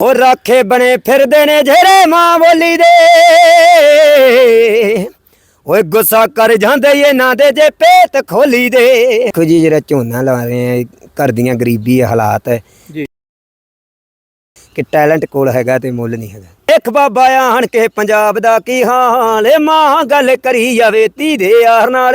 ਉਹ ਰਾਖੇ ਬਣੇ ਫਿਰਦੇ ਨੇ ਜਿਹੜੇ ਮਾਂ ਬੋਲੀ ਦੇ। ਓਏ ਗੁੱਸਾ ਕਰ ਜਾਂਦੇ ਇਹਨਾਂ ਦੇ ਜੇ ਪੇਤ ਖੋਲੀ ਦੇ। ਦੇਖੋ ਜੀ ਜਿਹੜਾ ਝੋਨਾ ਲਾ ਰਹੇ ਆ ਘਰ ਦੀਆਂ ਗਰੀਬੀ ਹਾਲਾਤ ਹੈ। ਕਿ ਟੈਲੈਂਟ ਕੋਲ ਹੈਗਾ ਤੇ ਮੁੱਲ ਨਹੀਂ ਹੈਗਾ। ਇੱਕ ਬਾਬਾ ਆਣ ਕੇ ਪੰਜਾਬ ਦਾ ਕੀ ਹਾਲ ਏ ਮਾਂ ਗੱਲ ਕਰੀ ਜਾਵੇ ਤੀ ਦੇ ਯਾਰ ਨਾਲ।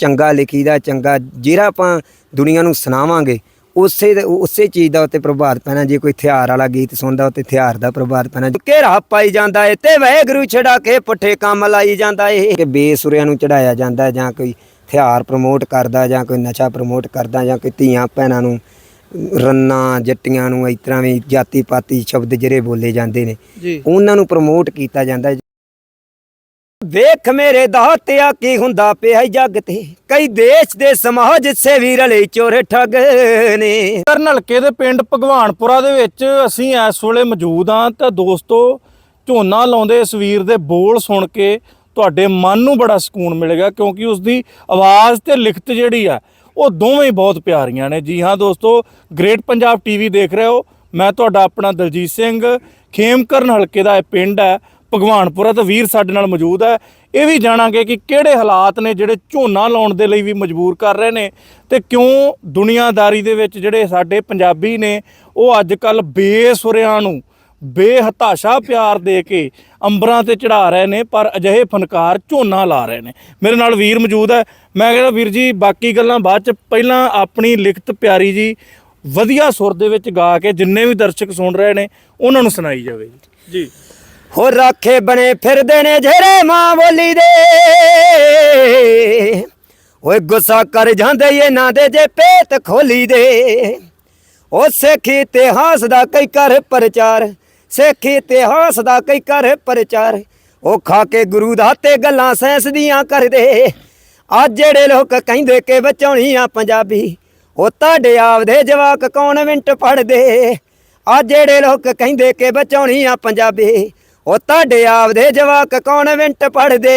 ਚੰਗਾ ਲਿਖੀਦਾ ਚੰਗਾ ਜਿਹੜਾ ਆਪਾਂ ਦੁਨੀਆ ਨੂੰ ਸੁਣਾਵਾਂਗੇ। ਉਸੇ ਉਸੇ ਚੀਜ਼ ਦਾ ਉੱਤੇ ਪ੍ਰਭਾਵ ਪੈਣਾ ਜੇ ਕੋਈ ਹਥਿਆਰ ਵਾਲਾ ਗੀਤ ਸੁਣਦਾ ਉੱਤੇ ਹਥਿਆਰ ਦਾ ਪ੍ਰਭਾਵ ਪੈਣਾ। ਘੇਰਾ ਪਾਈ ਜਾਂਦਾ ਏ ਤੇ ਵੈਗਰੂ ਛੜਾ ਕੇ ਪੁੱਠੇ ਕੰਮ ਲਾਈ ਜਾਂਦਾ ਏ। ਕਿ ਬੇਸੁਰਿਆਂ ਨੂੰ ਚੜਾਇਆ ਜਾਂਦਾ ਜਾਂ ਕੋਈ ਹਥਿਆਰ ਪ੍ਰਮੋਟ ਕਰਦਾ ਜਾਂ ਕੋਈ ਨਸ਼ਾ ਪ੍ਰਮੋਟ ਕਰਦਾ ਜਾਂ ਕੋਈ ਧੀਆਂ ਭੈਣਾਂ ਨੂੰ ਰੰਨਾ ਜੱਟੀਆਂ ਨੂੰ ਇਸ ਤਰ੍ਹਾਂ ਵੀ ਜਾਤੀ ਪਾਤੀ ਸ਼ਬਦ ਜਿਹੜੇ ਬੋਲੇ ਜਾਂਦੇ ਨੇ। ਉਹਨਾਂ ਨੂੰ ਪ੍ਰਮੋਟ ਕੀਤਾ ਜਾਂਦਾ। ਵੇਖ ਮੇਰੇ ਦਾਤਿਆ ਕੀ ਹੁੰਦਾ ਪਿਆ ਜੱਗ ਤੇ। ਕਈ ਦੇਸ਼ ਦੇ ਸਮਾਜ ਸੇਵੀ ਰਲੇ ਚੋਰ ਠੱਗ ਨੇ। ਕਰਨ ਦੇ ਪਿੰਡ ਭਗਵਾਨਪੁਰਾ ਦੇ ਵਿੱਚ ਅਸੀਂ ਇਸ ਵੇਲੇ ਮੌਜੂਦ ਹਾਂ ਤਾਂ ਦੋਸਤੋ, ਝੋਨਾ ਲਾਉਂਦੇ ਇਸ ਵੀਰ ਦੇ ਬੋਲ ਸੁਣ ਕੇ ਤੁਹਾਡੇ ਮਨ ਨੂੰ ਬੜਾ ਸਕੂਨ ਮਿਲੇਗਾ ਕਿਉਂਕਿ ਉਸ ਦੀ ਆਵਾਜ਼ ਤੇ ਲਿਖਤ ਜਿਹੜੀ ਆ, ਉਹ ਦੋਵੇਂ ਬਹੁਤ ਪਿਆਰੀਆਂ ਨੇ। ਜੀ ਹਾਂ ਦੋਸਤੋ, ਗ੍ਰੇਟ ਪੰਜਾਬ ਟੀਵੀ ਦੇਖ ਰਹੇ ਹੋ। ਮੈਂ ਤੁਹਾਡਾ ਆਪਣਾ ਦਲਜੀਤ ਸਿੰਘ, ਖੇਮਕਰਨ ਹਲਕੇ ਦਾ ਇਹ ਪਿੰਡ ਹੈ। ਭਗਵਾਨਪੁਰਾ ਤੇ ਵੀਰ ਸਾਡੇ ਨਾਲ ਮੌਜੂਦ ਹੈ। ਇਹ ਵੀ ਜਾਣਾਂਗੇ ਕਿ ਕਿਹੜੇ ਹਾਲਾਤ ਨੇ ਜਿਹੜੇ ਝੋਨਾ ਲਾਉਣ ਦੇ ਲਈ ਵੀ ਮਜਬੂਰ ਕਰ ਰਹੇ ਨੇ ਤੇ ਕਿਉਂ ਦੁਨੀਆਦਾਰੀ ਦੇ ਵਿੱਚ ਜਿਹੜੇ ਸਾਡੇ ਪੰਜਾਬੀ ਨੇ, ਉਹ ਅੱਜ ਕੱਲ ਬੇਸੁਰਿਆਂ ਨੂੰ ਬੇਹਤਾਸ਼ਾ ਪਿਆਰ ਦੇ ਕੇ ਅੰਬਰਾਂ ਤੇ ਚੜਾ ਰਹੇ ਨੇ, ਪਰ ਅਜਿਹੇ ਫਨਕਾਰ ਝੋਨਾ ਲਾ ਰਹੇ ਨੇ। ਮੇਰੇ ਨਾਲ ਵੀਰ ਮੌਜੂਦ ਹੈ। ਮੈਂ ਕਹਿੰਦਾ ਵੀਰ ਜੀ, ਬਾਕੀ ਗੱਲਾਂ ਬਾਅਦ ਚ, ਪਹਿਲਾਂ ਆਪਣੀ ਲਿਖਤ ਪਿਆਰੀ ਜੀ ਵਧੀਆ ਸੁਰ ਦੇ ਵਿੱਚ ਗਾ ਕੇ ਜਿੰਨੇ ਵੀ ਦਰਸ਼ਕ ਸੁਣ ਰਹੇ ਨੇ, ਉਹਨਾਂ ਨੂੰ ਸੁਣਾਈ ਜਾਵੇ ਜੀ। ਹੋ ਰਾਖੇ ਬਣੇ ਫਿਰਦੇ ਨੇ ਜਿਹੜੇ ਮਾਂ ਬੋਲੀ ਦੇ। ਓਏ ਗੁੱਸਾ ਕਰ ਜਾਂਦੇ ਇਹਨਾਂ ਦੇ ਜੇ ਪੇਤ ਖੋਲੀ ਦੇ। ਉਹ ਸਿੱਖ ਇਤਿਹਾਸ ਦਾ ਕਈ ਕਰ ਪ੍ਰਚਾਰ, ਸਿੱਖ ਇਤਿਹਾਸ ਦਾ ਕਈ ਕਰ ਪ੍ਰਚਾਰ। ਉਹ ਖਾ ਕੇ ਗੁਰੂ ਦਾ ਤੇ ਗੱਲਾਂ ਸੈਂਸ ਦੀਆਂ ਕਰਦੇ। ਅੱਜ ਜਿਹੜੇ ਲੋਕ ਕਹਿੰਦੇ ਕਿ ਆ ਪੰਜਾਬੀ ਉਹ ਤੁਹਾਡੇ ਆਪਦੇ ਜਵਾਕ ਕੌਣ ਮਿੰਟ ਪੜਦੇ ਆ ਜਿਹੜੇ ਲੋਕ ਕਹਿੰਦੇ ਕਿ ਆ ਪੰਜਾਬੀ ਉਹ ਤੁਹਾਡੇ ਆਪਦੇ ਜਵਾਕ ਕੌਨਵੈਂਟ ਪੜਦੇ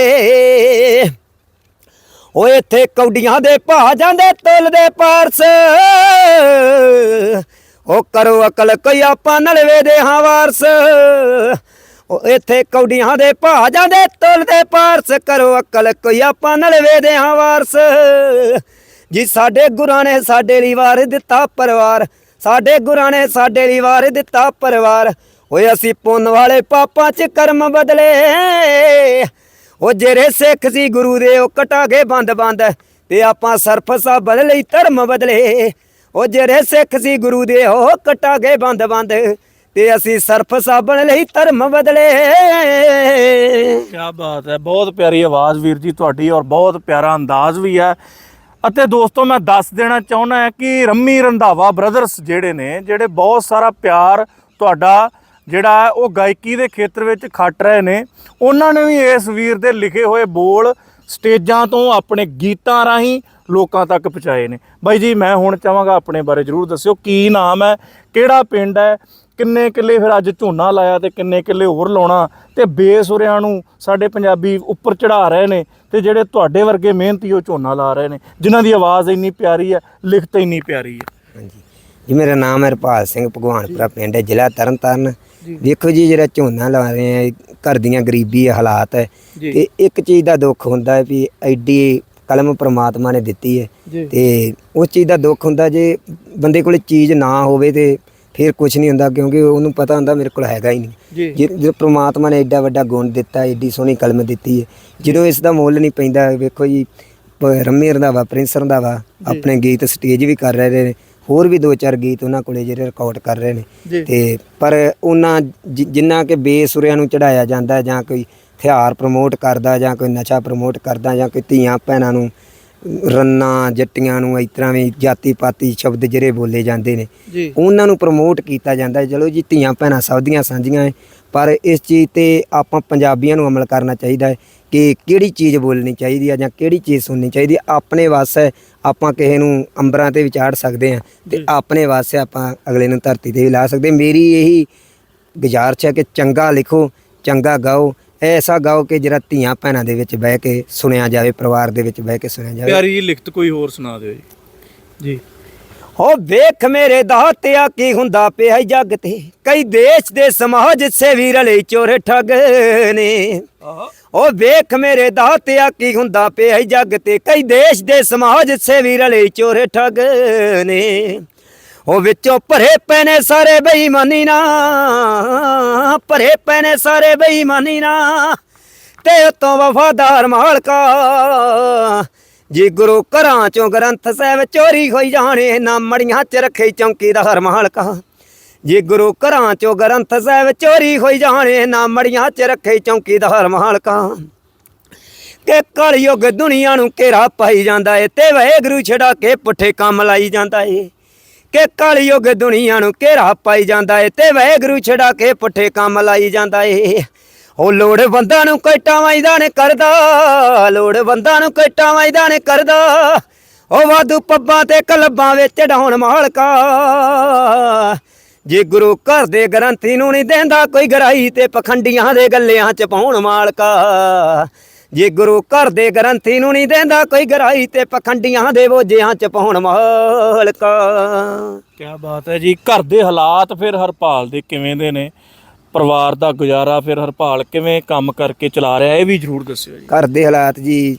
ਉਹ ਇੱਥੇ ਕੌਡੀਆਂ ਦੇ ਭਾ ਜਾਂਦੇ ਤੁਲ ਦੇ ਪਾਰਸ। ਉਹ ਕਰੋ ਅਕਲ ਕੋਈ ਆਪਾਂ ਨਲਵੇ ਦੇ ਹਾਂ ਵਾਰਸ। ਉਹ ਇੱਥੇ ਕੌਡੀਆਂ ਦੇ ਭਾ ਜਾਂਦੇ ਤੁਲ ਦੇ ਪਾਰਸ। ਕਰੋ ਅਕਲ ਕੋਈ ਆਪਾਂ ਨਲਵੇ ਦੇ ਹਾਂ ਵਾਰਸ। ਜੀ ਸਾਡੇ ਗੁਰਾਂ ਨੇ ਸਾਡੇ ਲਈ ਵਾਰ ਦਿੱਤਾ ਪਰਿਵਾਰ। ਸਾਡੇ ਗੁਰਾਂ ਨੇ ਸਾਡੇ ਲਈ ਵਾਰ ਦਿੱਤਾ ਪਰਿਵਾਰ। ਓਏ ਅਸੀਂ ਪੁੰਨ ਵਾਲੇ ਪਾਪਾਂ 'ਚ ਕਰਮ ਬਦਲੇ। ਉਹ ਜਿਹੜੇ ਸਿੱਖ ਸੀ ਗੁਰੂ ਦੇ ਉਹ ਕਟਾ ਕੇ ਬੰਦ ਬੰਦ ਤੇ ਆਪਾਂ ਸਰਫ ਸਾ ਬਦਲੇ ਧਰਮ ਬਦਲੇ। ਉਹ ਜਿਹੜੇ ਸਿੱਖ ਸੀ ਗੁਰੂ ਦੇ ਉਹ ਕਟਾ ਕੇ ਬੰਦ ਬੰਦ ਤੇ ਅਸੀਂ ਸਰਫ ਸਾਬਣ ਲਈ ਧਰਮ ਬਦਲੇ। ਕੀ ਬਾਤ ਹੈ, ਬਹੁਤ ਪਿਆਰੀ ਆਵਾਜ਼ ਵੀਰ ਜੀ ਤੁਹਾਡੀ ਔਰ ਬਹੁਤ ਪਿਆਰਾ ਅੰਦਾਜ਼ ਵੀ ਹੈ। ਅਤੇ ਦੋਸਤੋ, ਮੈਂ ਦੱਸ ਦੇਣਾ ਚਾਹੁੰਦਾ ਹਾਂ ਕਿ ਰੰਮੀ ਰੰਧਾਵਾ ਬ੍ਰਦਰਸ ਜਿਹੜੇ ਨੇ, ਜਿਹੜੇ ਬਹੁਤ ਸਾਰਾ ਪਿਆਰ ਤੁਹਾਡਾ ਜਿਹੜਾ ਉਹ ਗਾਇਕੀ ਦੇ ਖੇਤਰ ਵਿੱਚ ਖੱਟ ਰਹੇ ਨੇ, ਉਹਨਾਂ ਨੇ ਵੀ ਇਸ ਵੀਰ ਦੇ ਲਿਖੇ ਹੋਏ ਬੋਲ ਸਟੇਜਾਂ ਤੋਂ ਆਪਣੇ ਗੀਤਾਂ ਰਾਹੀਂ ਲੋਕਾਂ ਤੱਕ ਪਹੁੰਚਾਏ ਨੇ। ਬਾਈ ਜੀ, ਮੈਂ ਹੁਣ ਚਾਹਾਂਗਾ ਆਪਣੇ ਬਾਰੇ ਜਰੂਰ ਦੱਸਿਓ, ਕੀ ਨਾਮ ਹੈ, ਕਿਹੜਾ ਪਿੰਡ ਹੈ, ਕਿੰਨੇ ਕਿੱਲੇ ਫਿਰ ਅੱਜ ਝੋਨਾ ਲਾਇਆ ਤੇ ਕਿੰਨੇ ਕਿੱਲੇ ਹੋਰ ਲਾਉਣਾ, ਤੇ ਬੇਸੁਰਿਆਂ ਨੂੰ ਸਾਡੇ ਪੰਜਾਬੀ ਉੱਪਰ ਚੜਾ ਰਹੇ ਨੇ ਤੇ ਜਿਹੜੇ ਤੁਹਾਡੇ ਵਰਗੇ ਮਿਹਨਤੀ ਉਹ ਝੋਨਾ ਲਾ ਰਹੇ ਨੇ, ਜਿਨ੍ਹਾਂ ਦੀ ਆਵਾਜ਼ ਇੰਨੀ ਪਿਆਰੀ ਹੈ, ਲਿਖਤ ਇੰਨੀ ਪਿਆਰੀ ਹੈ। ਹਾਂਜੀ। ਜੀ ਮੇਰਾ ਨਾਮ ਹੈ ਰਪਾਲ ਸਿੰਘ ਭਗਵਾਨਪੁਰਾ ਪਿੰਡ ਹੈ ਜ਼ਿਲ੍ਹਾ ਤਰਨਤਾਰਨ। ਵੇਖੋ ਜੀ ਜਿਹੜਾ ਝੋਨਾ ਲਾ ਰਹੇ ਆ ਘਰ ਦੀਆਂ ਗਰੀਬੀ ਹਾਲਾਤ ਹੈ ਜੀ। ਤੇ ਇੱਕ ਚੀਜ਼ ਦਾ ਦੁੱਖ ਹੁੰਦਾ ਹੈ ਵੀ ਐਡੀ ਕਲਮ ਪ੍ਰਮਾਤਮਾ ਨੇ ਦਿੱਤੀ ਹੈ ਜੀ। ਤੇ ਉਸ ਚੀਜ਼ ਦਾ ਦੁੱਖ ਹੁੰਦਾ ਜੇ ਬੰਦੇ ਕੋਲ ਚੀਜ਼ ਨਾ ਹੋਵੇ ਤੇ ਫਿਰ ਕੁਝ ਨਹੀਂ ਹੁੰਦਾ ਕਿਉਂਕਿ ਉਹਨੂੰ ਪਤਾ ਹੁੰਦਾ ਮੇਰੇ ਕੋਲ ਹੈਗਾ ਹੀ ਨਹੀਂ। ਜੀ। ਜੇ ਜੇ ਪ੍ਰਮਾਤਮਾ ਨੇ ਐਡਾ ਵੱਡਾ ਗੁਣ ਦਿੱਤਾ ਐਡੀ ਸੋਹਣੀ ਕਲਮ ਦਿੱਤੀ ਹੈ ਜਦੋਂ ਇਸ ਦਾ ਮੁੱਲ ਨਹੀਂ ਪੈਂਦਾ ਵੇਖੋ ਜੀ ਪ- ਰੰਮੀ ਰੰਧਾਵਾ ਪ੍ਰਿੰਸ ਰੰਧਾਵਾ ਆਪਣੇ ਗੀਤ ਸਟੇਜ ਵੀ ਕਰ ਰਹੇ ਨੇ ਹੋਰ ਵੀ ਦੋ ਚਾਰ ਗੀਤ ਉਹਨਾਂ ਕੋਲੇ ਜਿਹੜੇ ਰਿਕਾਰਡ ਕਰ ਰਹੇ ਨੇ। ਤੇ ਪਰ ਉਹਨਾਂ ਜਿੰਨਾ ਕਿ ਬੇਸੁਰਿਆਂ ਨੂੰ ਚੜਾਇਆ ਜਾਂਦਾ ਜਾਂ ਕੋਈ ਹਥਿਆਰ ਪ੍ਰਮੋਟ ਕਰਦਾ ਜਾਂ ਕੋਈ ਨਸ਼ਾ ਪ੍ਰਮੋਟ ਕਰਦਾ ਜਾਂ ਕੋਈ ਧੀਆਂ ਭੈਣਾਂ ਨੂੰ ਰੰਨਾ ਜੱਟੀਆਂ ਨੂੰ ਇਸ ਤਰ੍ਹਾਂ ਵੀ ਜਾਤੀ ਪਾਤੀ ਸ਼ਬਦ ਜਿਹੜੇ ਬੋਲੇ ਜਾਂਦੇ ਨੇ। ਉਹਨਾਂ ਨੂੰ ਪ੍ਰਮੋਟ ਕੀਤਾ ਜਾਂਦਾ ਚਲੋ ਜੀ ਧੀਆਂ ਭੈਣਾਂ ਸਭ ਦੀਆਂ ਸਾਂਝੀਆਂ ਪਰ ਇਸ ਚੀਜ਼ ਤੇ ਆਪਾਂ ਪੰਜਾਬੀਆਂ ਨੂੰ ਅਮਲ ਕਰਨਾ ਚਾਹੀਦਾ ਹੈ। ਕਿ ਕਿਹੜੀ ਚੀਜ਼ ਬੋਲਣੀ ਚਾਹੀਦੀ ਹੈ ਜਾਂ ਕਿਹੜੀ ਚੀਜ਼ ਸੁਣਨੀ ਚਾਹੀਦੀ ਹੈ ਆਪਣੇ ਵੱਸ ਹੈ ਆਪਾਂ ਕਿਸੇ ਨੂੰ ਅੰਬਰਾਂ ਤੇ ਵਿਚਾੜ ਸਕਦੇ ਹਾਂ ਤੇ ਆਪਣੇ ਵੱਸ ਹੈ ਆਪਾਂ ਅਗਲੇ ਨੂੰ ਧਰਤੀ ਤੇ ਵੀ ਲਾ ਸਕਦੇ। ਮੇਰੀ ਇਹੀ ਗੁਜ਼ਾਰਿਸ਼ ਹੈ ਕਿ ਚੰਗਾ ਲਿਖੋ ਚੰਗਾ ਗਾਓ ਐਸਾ ਗਾਓ ਕਿ ਜਿਹੜਾ ਧੀਆਂ ਭੈਣਾਂ ਦੇ ਵਿੱਚ ਬਹਿ ਕੇ ਸੁਣਿਆ ਜਾਵੇ ਪਰਿਵਾਰ ਦੇ ਵਿੱਚ ਬਹਿ ਕੇ ਸੁਣਿਆ ਜਾਵੇ। ਪਿਆਰੀ ਜੀ ਲਿਖਤ ਕੋਈ ਹੋਰ ਸੁਣਾ ਦਿਓ ਜੀ। ਜੀ। ਹੋ ਵੇਖ ਮੇਰੇ ਦਾਤਿਆ ਕੀ ਹੁੰਦਾ ਪਿਆ ਜੱਗ ਤੇ। ਕਈ ਦੇਸ਼ ਦੇ ਸਮਾਜ ਸੇਵੀ ਰਲੇ ਚੋਰ ਠੱਗ ਨੇ। ਉਹ ਵੇਖ ਮੇਰੇ ਦਾਤਿਆ ਕੀ ਹੁੰਦਾ ਪਿਆ ਜੱਗ ਤੇ। ਕਈ ਦੇਸ਼ ਦੇ ਸਮਾਜ ਸੇਵੀ ਰਲੇ ਚੋਰ ਠੱਗ ਨੇ। ਉਹ ਵਿੱਚੋਂ ਭਰੇ ਪਏ ਨੇ ਸਾਰੇ ਬੇਈਮਾਨੀ ਨਾ ਭਰੇ ਪਏ ਨੇ ਸਾਰੇ ਬੇਈਮਾਨੀ ਨਾ ਤੇ ਉਤੋਂ ਵਫਾਦਾਰ ਮਾਲਕਾ ਜੇ ਗੁਰੂ ਘਰਾਂ ਚੋਂ ਗ੍ਰੰਥ ਸਾਹਿਬ ਚੋਰੀ ਹੋਈ ਜਾਣੇ, ਨਾ ਮੜੀਆਂ ਚ ਰੱਖੇ ਚੌਂਕੀਦਾਰ ਮਾਲਕਾ। ਜੇ ਗੁਰੂ ਘਰਾਂ ਚੋਂ ਗ੍ਰੰਥ ਸਾਹਿਬ ਚੋਰੀ ਹੋਈ ਜਾਣੇ, ਨਾ ਮੜੀਆਂ ਚ ਰੱਖੇ ਚੌਂਕੀਦਾਰ ਮਾਲਕਾ। ਕਿ ਕਲਯੁਗ ਦੁਨੀਆ ਨੂੰ ਘੇਰਾ ਪਾਈ ਜਾਂਦਾ ਏ, ਤੇ ਵਾਹਿਗੁਰੂ ਛਡਾ ਕੇ ਪੁੱਠੇ ਕੰਮ ਲਾਈ ਜਾਂਦਾ ਏ। ਕਿ ਕਲਯੁਗ ਦੁਨੀਆ ਨੂੰ ਘੇਰਾ ਪਾਈ ਜਾਂਦਾ ਏ, ਤੇ ਵਾਹਿਗੁਰੂ ਛਡਾ ਕੇ ਪੁੱਠੇ ਕੰਮ ਲਾਈ ਜਾਂਦਾ ਏ। ਉਹ ਲੋੜ ਬੰਦਾ ਨੂੰ ਕੋਈ ਟਾਵਾਈਦਾ ਕਰਦਾ ਲੋੜ ਬੰਦਾ ਨੂੰ ਕੋਈ ਟਾਵਾਈਦਾ ਕਰਦਾ। ਉਹ ਵਾਧੂ ਪੱਬਾਂ ਤੇ ਕਲੱਬਾਂ ਵਿੱਚ ਚੜਾਉਣ ਮਾਲਕਾ। ਜੇ ਗੁਰੂ ਘਰ ਦੇ ਗ੍ਰੰਥੀ ਨੂੰ ਨਹੀਂ ਦਿੰਦਾ ਕੋਈ ਗਰਾਈ ਤੇ ਪਖੰਡੀਆਂ ਦੇ ਗੱਲਿਆਂ ਚ ਪਾਉਣ ਮਾਲਕਾ। ਜੇ ਗੁਰੂ ਘਰ ਦੇ ਗ੍ਰੰਥੀ ਨੂੰ ਨਹੀਂ ਦਿੰਦਾ ਕੋਈ ਗਰਾਈ ਤੇ ਪਖੰਡੀਆਂ ਦੇ ਬੋਝਿਆਂ ਚ ਪਾਉਣ ਮਾਲਕਾ। ਕੀ ਬਾਤ ਹੈ ਜੀ, ਘਰ ਦੇ ਹਾਲਾਤ ਫਿਰ ਹਰਪਾਲ ਦੇ ਕਿਵੇਂ ਦੇ ਨੇ? ਪਰਿਵਾਰ ਦਾ ਗੁਜ਼ਾਰਾ ਫਿਰ ਹਰਪਾਲ ਕਿਵੇਂ ਕੰਮ ਕਰਕੇ ਚਲਾ ਰਿਹਾ ਇਹ ਵੀ ਜਰੂਰ ਦੱਸਿਓ ਜੀ। ਘਰ ਦੇ ਹਾਲਾਤ ਜੀ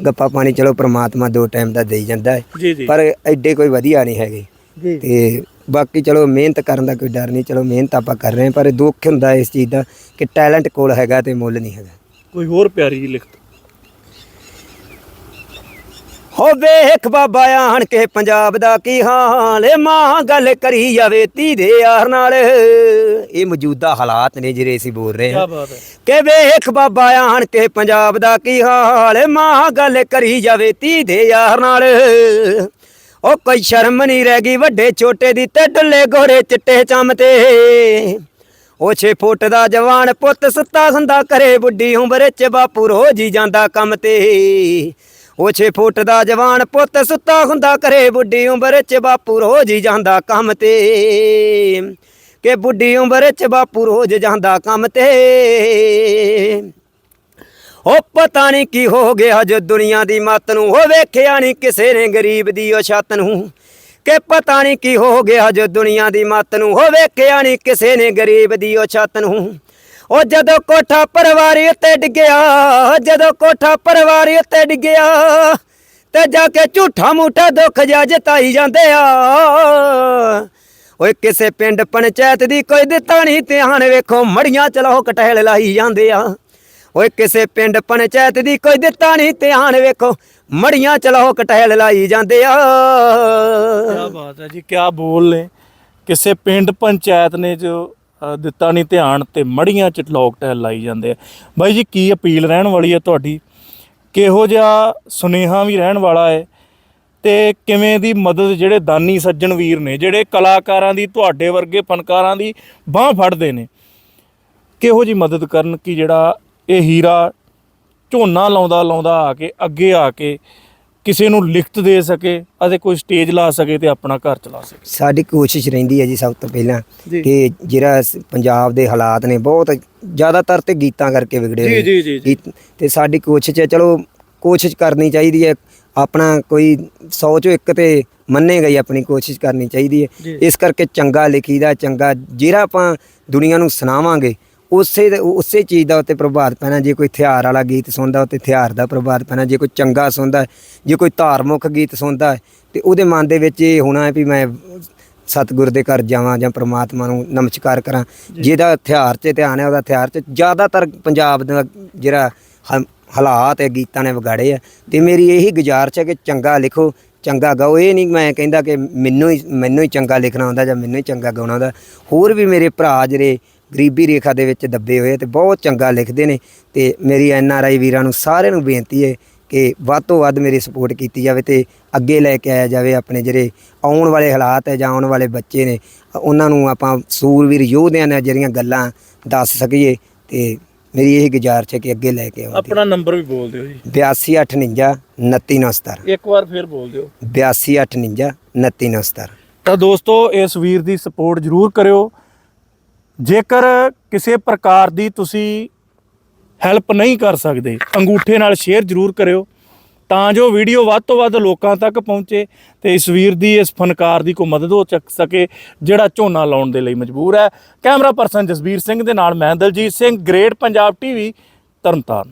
ਗੱਪਾ ਪਾਣੀ ਚਲੋ ਪ੍ਰਮਾਤਮਾ ਦੋ ਟਾਈਮ ਦਾ ਦੇਈ ਜਾਂਦਾ ਹੈ ਜੀ ਪਰ ਐਡੇ ਕੋਈ ਵਧੀਆ ਨਹੀਂ ਹੈਗੇ। ਜੀ। ਤੇ ਬਾਕੀ ਚਲੋ ਮਿਹਨਤ ਕਰਨ ਦਾ ਕੋਈ ਡਰ ਨਹੀਂ ਚਲੋ ਮਿਹਨਤ ਆਪਾਂ ਕਰ ਰਹੇ ਹਾਂ ਪਰ ਦੁੱਖ ਹੁੰਦਾ ਇਸ ਚੀਜ਼ ਦਾ ਕਿ ਟੈਲੈਂਟ ਕੋਲ ਹੈਗਾ ਤੇ ਮੁੱਲ ਨਹੀਂ ਹੈਗਾ। ਕੋਈ ਹੋਰ ਪਿਆਰੀ ਜੀ ਲਿਖਤ? ਹੋ ਵੇਖ ਬਾਬਾ ਆਣ ਕੇ ਪੰਜਾਬ ਦਾ ਕੀ ਹਾਲ ਏ? ਮਾਂ ਗੱਲ ਕਰੀ ਜਾਵੇ ਤੀ ਦੇ ਯਾਰ ਨਾਲ। ਇਹ ਮੌਜੂਦਾ ਹਾਲਾਤ ਨੇ ਜਿਹੜੇ ਅਸੀਂ ਬੋਲ ਰਹੇ ਹਾਂ। ਕੀ ਵੇਖ ਬਾਬਾ ਆਣ ਕੇ ਪੰਜਾਬ ਦਾ ਕੀ ਹਾਲ ਏ? ਮਾਂ ਗੱਲ ਕਰੀ ਜਾਵੇ ਤੀ ਦੇ ਯਾਰ ਨਾਲ। ਉਹ ਕੋਈ ਸ਼ਰਮ ਨਹੀਂ ਰਹਿ ਗਈ ਵੱਡੇ ਛੋਟੇ ਦੀ ਤੇ ਡੁੱਲੇ ਗੋਰੇ ਚਿੱਟੇ ਚੰਮ ਤੇ। ਉਹ 6 ਫੁੱਟ ਦਾ ਜਵਾਨ ਪੁੱਤ ਸੁੱਤਾ ਹੁੰਦਾ ਕਰੇ ਬੁੱਢੀ ਉਮਰ ਚ ਬਾਪੂ ਰੋਜ਼ ਹੀ ਜਾਂਦਾ ਕੰਮ ਤੇ। ਉਹ 6 ਫੁੱਟ ਦਾ ਜਵਾਨ ਪੁੱਤ ਸੁੱਤਾ ਹੁੰਦਾ ਕਰੇ ਬੁੱਢੀ ਉਮਰ ਚ ਬਾਪੂ ਰੋਜ਼ ਹੀ ਜਾਂਦਾ ਕੰਮ ਤੇ। ਕਿ ਬੁੱਢੀ ਉਮਰ ਚ ਬਾਪੂ ਰੋਜ਼ ਜਾਂਦਾ ਕੰਮ ਤੇ। ਉਹ ਪਤਾ ਨਹੀਂ ਕੀ ਹੋ ਗਿਆ, ਜੋ ਦੁਨੀਆ ਦੀ ਮੱਤ ਨੂੰ ਉਹ ਵੇਖਿਆ ਨਹੀਂ ਕਿਸੇ ਨੇ ਗਰੀਬ ਦੀ ਉਹ ਛੱਤ ਨੂੰ। ਕਿ ਪਤਾ ਨਹੀਂ ਕੀ ਹੋ ਗਿਆ, ਜੋ ਦੁਨੀਆ ਦੀ ਮੱਤ ਨੂੰ ਉਹ ਵੇਖਿਆ ਨਹੀਂ ਕਿਸੇ ਨੇ ਗਰੀਬ ਦੀ ਉਹ ਛੱਤ ਨੂੰ। ਉਹ ਜਦੋਂ ਕੋਠਾ ਪਰਿਵਾਰੀ ਉੱਤੇ ਡਿੱਗਿਆ, ਜਦੋਂ ਕੋਠਾ ਪਰਿਵਾਰੀ ਉੱਤੇ ਡਿੱਗਿਆ, ਤੇ ਜਾ ਕੇ ਝੂਠਾ ਮੂਠਾ ਦੁੱਖ ਜਾ ਜਤਾਈ ਜਾਂਦੇ ਆ। ਓਏ ਕਿਸੇ ਪਿੰਡ ਪੰਚਾਇਤ ਦੀ ਕੋਈ ਦਿੱਤਾ ਨਹੀਂ ਧਿਆਨ, ਵੇਖੋ ਮੜੀਆਂ ਚਲਾਓ ਕਟਹਿਲ ਲਾਈ ਜਾਂਦੇ ਆ। ਓਏ ਕਿਸੇ ਪਿੰਡ ਪੰਚਾਇਤ ਦੀ ਕੋਈ ਦਿੱਤਾ ਨਹੀਂ ਧਿਆਨ, ਵੇਖੋ ਮੜੀਆਂ ਚਲਾਓ ਕਟਹਿਲ ਲਾਈ ਜਾਂਦੇ ਆ। ਕੀ ਬਾਤ ਹੈ ਜੀ ਕੀ ਬੋਲ ਨੇ। ਕਿਸੇ ਪਿੰਡ ਪੰਚਾਇਤ ਨੇ ਜੋ ਦਿੱਤਾ ਨਹੀਂ ਧਿਆਨ ਤੇ ਮੜੀਆਂ ਚ ਲੋਕ ਟਹਿਲ ਲਾਈ ਜਾਂਦੇ ਆ। ਬਾਈ ਜੀ, ਕੀ ਅਪੀਲ ਰਹਿਣ ਵਾਲੀ ਹੈ ਤੁਹਾਡੀ? ਕਿਹੋ ਜਿਹਾ ਸੁਨੇਹਾ ਵੀ ਰਹਿਣ ਵਾਲਾ ਹੈ? ਤੇ ਕਿਵੇਂ ਦੀ ਮਦਦ ਜਿਹੜੇ ਦਾਨੀ ਸੱਜਣ ਵੀਰ ਨੇ, ਜਿਹੜੇ ਕਲਾਕਾਰਾਂ ਦੀ, ਤੁਹਾਡੇ ਵਰਗੇ ਫਨਕਾਰਾਂ ਦੀ ਬਾਹ ਫੜਦੇ ਨੇ, ਕਿਹੋ ਜੀ ਮਦਦ ਕਰਨ ਕਿ ਜਿਹੜਾ ਇਹ ਹੀਰਾ ਝੋਨਾ ਲਾਉਂਦਾ ਲਾਉਂਦਾ ਆ ਕੇ, ਅੱਗੇ ਆ ਕੇ ਕਿਸੇ ਨੂੰ ਲਿਖਤ ਦੇ ਸਕੇ ਅਤੇ ਕੋਈ ਸਟੇਜ ਲਾ ਸਕੇ ਤੇ ਆਪਣਾ ਘਰ ਚਲਾ ਸਕੇ ਸਾਡੀ ਕੋਸ਼ਿਸ਼ ਰਹਿੰਦੀ ਹੈ ਜੀ ਸਭ ਤੋਂ ਪਹਿਲਾਂ ਜੀ। ਕਿ ਜਿਹੜਾ ਸ- ਪੰਜਾਬ ਦੇ ਹਾਲਾਤ ਨੇ ਬਹੁਤ ਜ਼ਿਆਦਾਤਰ ਤੇ ਗੀਤਾਂ ਕਰਕੇ ਵਿਗੜੇ ਜੀ, ਹੋਏ ਜੀ, ਜੀ, ਜੀ। ਗੀਤ- ਤੇ ਸਾਡੀ ਕੋਸ਼ਿਸ਼ ਹੈ ਚਲੋ ਕੋਸ਼ਿਸ਼ ਕਰਨੀ ਚਾਹੀਦੀ ਹੈ ਆਪਣਾ ਕੋਈ 100 ਚੋਂ ਇੱਕ ਤੇ ਮੰਨੇਗਾ ਹੀ ਆਪਣੀ ਕੋਸ਼ਿਸ਼ ਕਰਨੀ ਚਾਹੀਦੀ ਹੈ। ਇਸ ਕਰਕੇ ਚੰਗਾ ਲਿਖੀਦਾ ਚੰਗਾ ਜਿਹੜਾ ਆਪਾਂ ਦੁਨੀਆ ਨੂੰ ਸੁਣਾਵਾਂਗੇ ਉਸੇ ਦੇ- ਉਸੇ ਚੀਜ਼ ਦਾ ਉੱਤੇ ਪ੍ਰਭਾਵ ਪੈਣਾ। ਜੇ ਕੋਈ ਹਥਿਆਰ ਵਾਲਾ ਗੀਤ ਸੁਣਦਾ ਉੱਤੇ ਹਥਿਆਰ ਦਾ ਪ੍ਰਭਾਵ ਪੈਣਾ। ਜੇ ਕੋਈ ਚੰਗਾ ਸੁਣਦਾ ਹੈ, ਜੇ ਕੋਈ ਧਾਰਮਿਕ ਗੀਤ ਸੁਣਦਾ ਹੈ, ਤੇ ਉਹਦੇ ਮਨ ਦੇ ਵਿੱਚ ਇਹ ਹੋਣਾ ਹੈ ਵੀ ਮੈਂ ਸਤਿਗੁਰ ਦੇ ਘਰ ਜਾਵਾਂ ਜਾਂ ਪ੍ਰਮਾਤਮਾ ਨੂੰ ਨਮਸਕਾਰ ਕਰਾਂ। ਜਿਹਦਾ ਹਥਿਆਰ 'ਚ ਧਿਆਨ ਹੈ ਉਹਦਾ ਹਥਿਆਰ 'ਚ ਜ਼ਿਆਦਾਤਰ ਪੰਜਾਬ ਦਾ ਜਿਹੜਾ ਹ- ਹਾਲਾਤ ਹੈ ਗੀਤਾਂ ਨੇ ਵਿਗਾੜੇ ਆ। ਤੇ ਮੇਰੀ ਇਹੀ ਗੁਜ਼ਾਰਿਸ਼ ਹੈ ਕਿ ਚੰਗਾ ਲਿਖੋ ਚੰਗਾ ਗਾਓ। ਇਹ ਨਹੀਂ ਮੈਂ ਕਹਿੰਦਾ ਕਿ ਮੈਨੂੰ ਹੀ ਮੈਨੂੰ ਹੀ ਚੰਗਾ ਲਿਖਣਾ ਆਉਂਦਾ ਜਾਂ ਮੈਨੂੰ ਹੀ ਚੰਗਾ ਗਾਉਣਾ ਆਉਂਦਾ। ਹੋਰ ਵੀ ਮੇਰੇ ਭਰਾ ਜਿਹੜੇ ਗਰੀਬੀ ਰੇਖਾ ਦੇ ਵਿੱਚ ਦੱਬੇ ਹੋਏ ਤੇ ਬਹੁਤ ਚੰਗਾ ਲਿਖਦੇ ਨੇ ਤੇ ਮੇਰੀ ਐਨ ਆਰ ਆਈ ਵੀਰਾਂ ਨੂੰ ਸਾਰਿਆਂ ਨੂੰ ਬੇਨਤੀ ਹੈ ਕਿ ਵੱਧ ਤੋਂ ਵੱਧ ਮੇਰੀ ਸਪੋਰਟ ਕੀਤੀ ਜਾਵੇ ਤੇ ਅੱਗੇ ਲੈ ਕੇ ਆਇਆ ਜਾਵੇ ਆਪਣੇ ਜਿਹੜੇ ਆਉਣ ਵਾਲੇ ਹਾਲਾਤ ਹੈ ਜਾਂ ਆਉਣ ਵਾਲੇ ਬੱਚੇ ਨੇ ਉਹਨਾਂ ਨੂੰ ਆਪਾਂ ਸੂਰਵੀਰ ਯੋਧਿਆਂ ਨੇ ਜਿਹੜੀਆਂ ਗੱਲਾਂ ਦੱਸ ਸਕੀਏ ਤੇ ਮੇਰੀ ਇਹ ਗੁਜ਼ਾਰਿਸ਼ ਹੈ ਕਿ ਅੱਗੇ ਲੈ ਕੇ ਆਉਣ ਆਪਣਾ ਨੰਬਰ ਵੀ ਬੋਲ ਦਿਓ ਜੀ। 8259 2997 ਇੱਕ ਵਾਰ ਫੇਰ ਬੋਲ ਦਿਓ। 8259 2997 ਤਾਂ ਦੋਸਤੋ ਇਸ ਵੀਰ ਦੀ ਸਪੋਰਟ ਜ਼ਰੂਰ ਕਰਿਓ। ਜੇਕਰ ਕਿਸੇ ਪ੍ਰਕਾਰ ਦੀ ਤੁਸੀਂ ਹੈਲਪ ਨਹੀਂ ਕਰ ਸਕਦੇ, ਅੰਗੂਠੇ ਨਾਲ ਸ਼ੇਅਰ ਜ਼ਰੂਰ ਕਰਿਓ, ਤਾਂ ਜੋ ਵੀਡੀਓ ਵੱਧ ਤੋਂ ਵੱਧ ਲੋਕਾਂ ਤੱਕ ਪਹੁੰਚੇ ਤੇ ਇਸ ਵੀਰ ਦੀ, ਇਸ ਫਨਕਾਰ ਦੀ ਕੋਈ ਮਦਦ ਹੋ ਚੱਕ ਸਕੇ, ਜਿਹੜਾ ਝੋਨਾ ਲਾਉਣ ਦੇ ਲਈ ਮਜਬੂਰ ਹੈ। ਕੈਮਰਾ ਪਰਸਨ ਜਸਬੀਰ ਸਿੰਘ ਦੇ ਨਾਲ ਮੈਂ ਦਲਜੀਤ ਸਿੰਘ, ਗ੍ਰੇਟ ਪੰਜਾਬ ਟੀਵੀ, ਤਰਨਤਾਰਨ।